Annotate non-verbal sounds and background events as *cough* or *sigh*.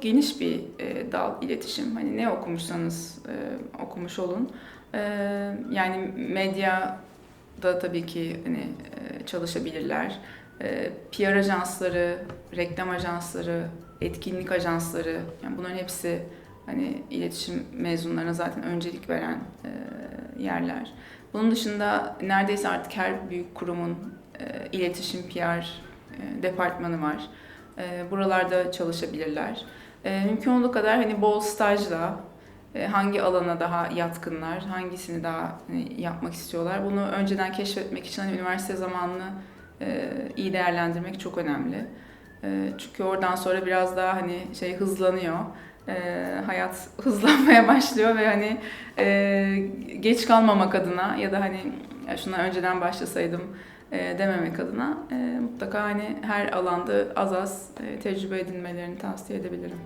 geniş bir e, dal iletişim. Hani ne okumuşsanız e, okumuş olun. E, yani medya da tabii ki hani e, çalışabilirler. E, PR ajansları, reklam ajansları, etkinlik ajansları, yani bunların hepsi hani iletişim mezunlarına zaten öncelik veren e, yerler. Bunun dışında neredeyse artık her büyük kurumun e, iletişim PR e, departmanı var. E, buralarda çalışabilirler. E, mümkün olduğu kadar hani bol stajla e, hangi alana daha yatkınlar, hangisini daha hani, yapmak istiyorlar. Bunu önceden keşfetmek için hani, üniversite zamanını e, iyi değerlendirmek çok önemli. E, çünkü oradan sonra biraz daha hani şey hızlanıyor. E, hayat hızlanmaya *laughs* başlıyor ve hani e, geç kalmamak adına ya da hani ya şuna önceden başlasaydım e, dememek adına e, mutlaka hani her alanda az az e, tecrübe edinmelerini tavsiye edebilirim.